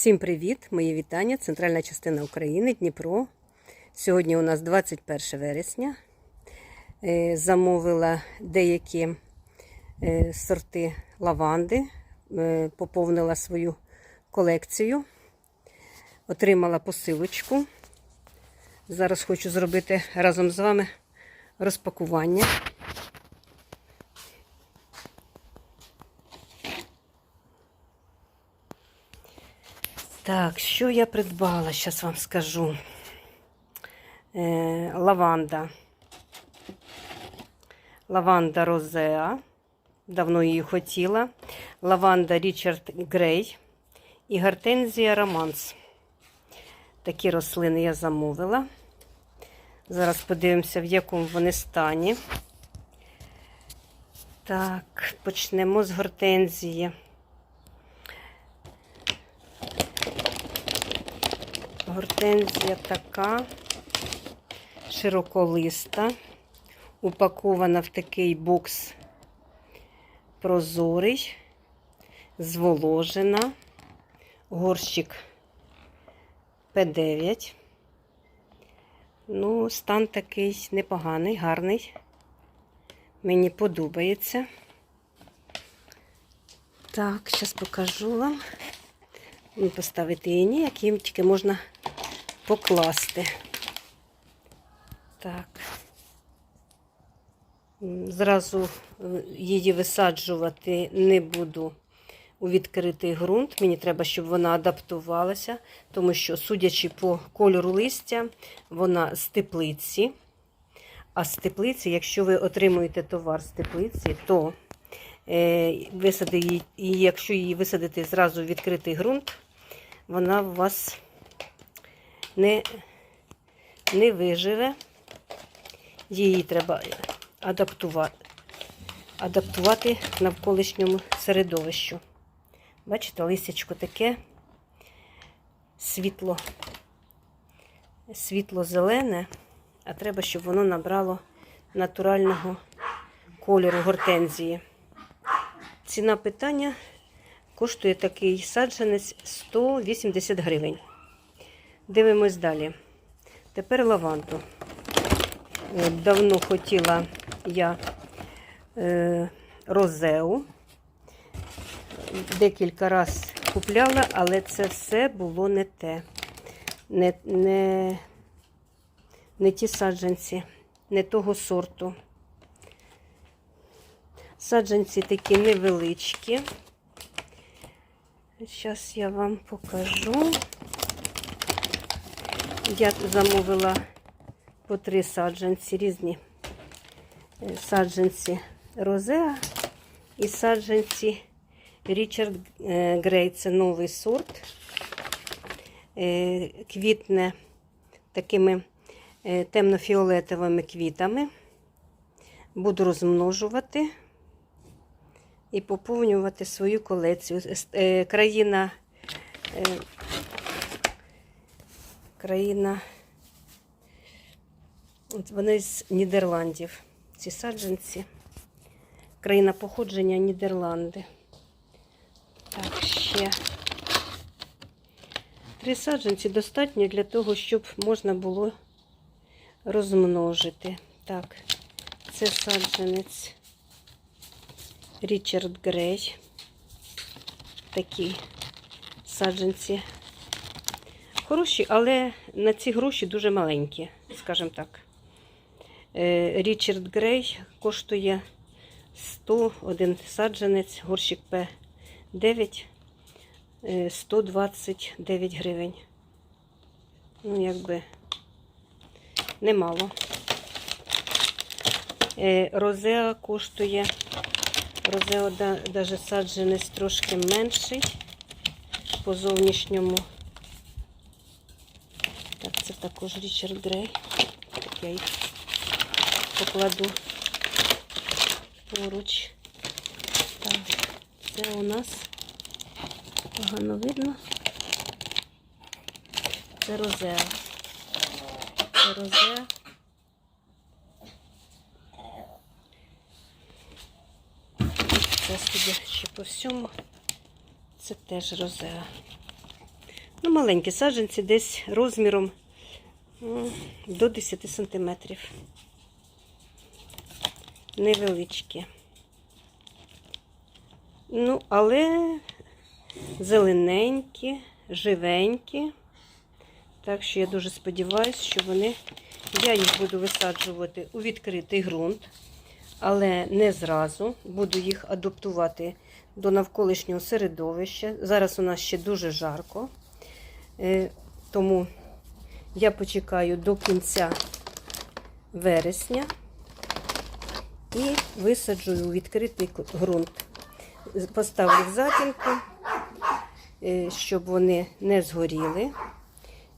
Всім привіт! Мої вітання. Центральна частина України, Дніпро. Сьогодні у нас 21 вересня. Е, Замовила деякі е, сорти лаванди, е, поповнила свою колекцію, отримала посилочку. Зараз хочу зробити разом з вами розпакування. Так, що я придбала, зараз вам скажу. Е, лаванда. Лаванда Розеа. Давно її хотіла. Лаванда Річард Грей і гортензія Романс. Такі рослини я замовила. Зараз подивимося, в якому вони стані. Так, почнемо з гортензії. Гортензія така широколиста, упакована в такий бокс прозорий, зволожена, горщик П9. Ну, стан такий непоганий, гарний. Мені подобається. Так, зараз покажу вам. Поставити її ніяк, їм тільки можна покласти. Так. Зразу е, її висаджувати не буду у відкритий ґрунт. Мені треба, щоб вона адаптувалася, тому що, судячи по кольору листя, вона з теплиці. А з теплиці, якщо ви отримуєте товар з теплиці, то е, висади її, якщо її висадити зразу в відкритий ґрунт, вона у вас не, не виживе. Її треба адаптувати, адаптувати навколишньому середовищу. Бачите, листячко таке світло, світло-зелене, а треба, щоб воно набрало натурального кольору гортензії. Ціна питання коштує такий саджанець 180 гривень. Дивимось далі. Тепер лаванду. Е, Давно хотіла я е, розеу. Декілька разів купляла, але це все було не те. Не, не, не ті саджанці, не того сорту. Саджанці такі невеличкі. Зараз я вам покажу. Я замовила по три саджанці, різні е, саджанці Розеа і саджанці Річард е, Грей. Це новий сорт. Е, Квітне такими темно-фіолетовими квітами. Буду розмножувати і поповнювати свою колекцію. Країна, країна, от вони з Нідерландів, ці саджанці. Країна походження Нідерланди. Так, ще три саджанці достатньо для того, щоб можна було розмножити. Так, це саджанець. Річард Грей. Такі саджанці. Хороші, але на ці гроші дуже маленькі, скажімо так. Е, Річард Грей коштує 101 саджанець, горщик П9, е, 129 гривень. Ну, якби немало. Е, Розеа коштує Розео навіть саджанець трошки менший по зовнішньому. Також Річард Грей. Я їх покладу поруч. Так, це у нас погано видно. Це Розеа. Це Розеа. Це судячи по всьому, це теж розеа. Ну, маленькі саджанці десь розміром до 10 сантиметрів. Невеличкі. Ну, але зелененькі, живенькі. Так що я дуже сподіваюся, що вони. Я їх буду висаджувати у відкритий ґрунт, але не зразу. Буду їх адаптувати до навколишнього середовища. Зараз у нас ще дуже жарко, Е, тому я почекаю до кінця вересня і висаджую у відкритий ґрунт. Поставлю в затінку, е, щоб вони не згоріли.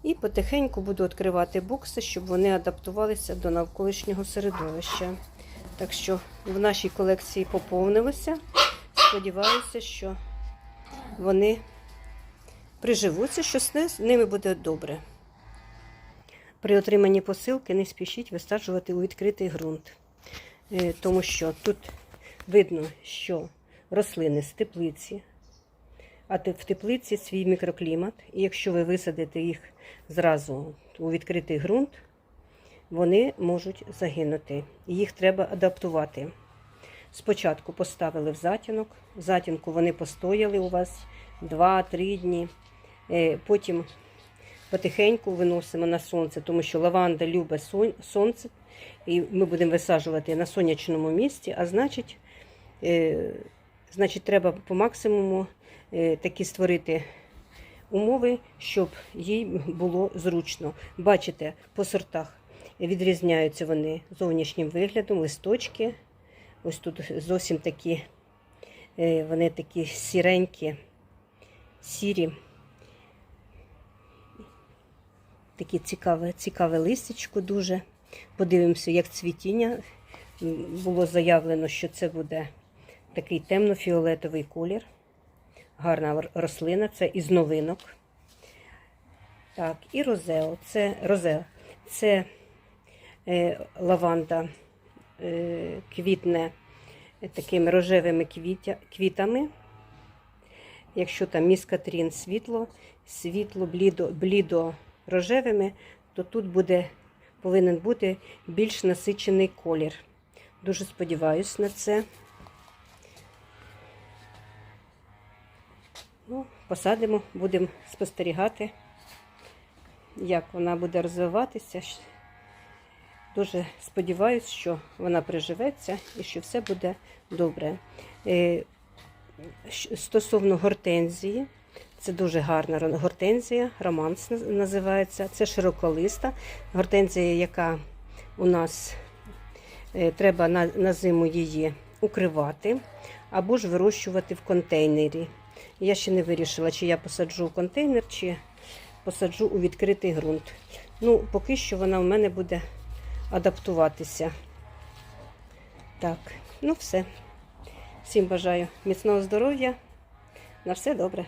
І потихеньку буду відкривати бокси, щоб вони адаптувалися до навколишнього середовища. Так що в нашій колекції поповнилося. Сподіваюся, що вони приживуться, що з ними буде добре. При отриманні посилки не спішіть висаджувати у відкритий ґрунт, Е, тому що тут видно, що рослини з теплиці, а в теплиці свій мікроклімат. І якщо ви висадите їх зразу у відкритий ґрунт, вони можуть загинути. Їх треба адаптувати. Спочатку поставили в затінок, в затінку вони постояли у вас 2-3 дні. Е, Потім потихеньку виносимо на сонце, тому що лаванда любить сонце, і ми будемо висаджувати на сонячному місці, а значить, е, значить треба по максимуму е, такі створити умови, щоб їй було зручно. Бачите, по сортах відрізняються вони зовнішнім виглядом, листочки. Ось тут зовсім такі, е, вони такі сіренькі, сірі. Таке цікаве, цікаве листячко дуже. Подивимося, як цвітіння. Було заявлено, що це буде такий темно-фіолетовий колір. Гарна рослина, це із новинок. Так, і розео. Це розео. Це е, лаванда е, квітне такими рожевими квітя, квітами. Якщо там міскатрін світло, світло блідо, блідо рожевими, то тут буде, повинен бути більш насичений колір. Дуже сподіваюся на це. Ну, посадимо, будемо спостерігати, як вона буде розвиватися. Дуже сподіваюся, що вона приживеться і що все буде добре. Е, Стосовно гортензії, це дуже гарна гортензія, романс називається. Це широколиста гортензія, яка у нас е, треба на, на зиму її укривати або ж вирощувати в контейнері. Я ще не вирішила, чи я посаджу в контейнер, чи посаджу у відкритий ґрунт. Ну, поки що вона в мене буде адаптуватися. Так, ну все. Всім бажаю міцного здоров'я. На все добре.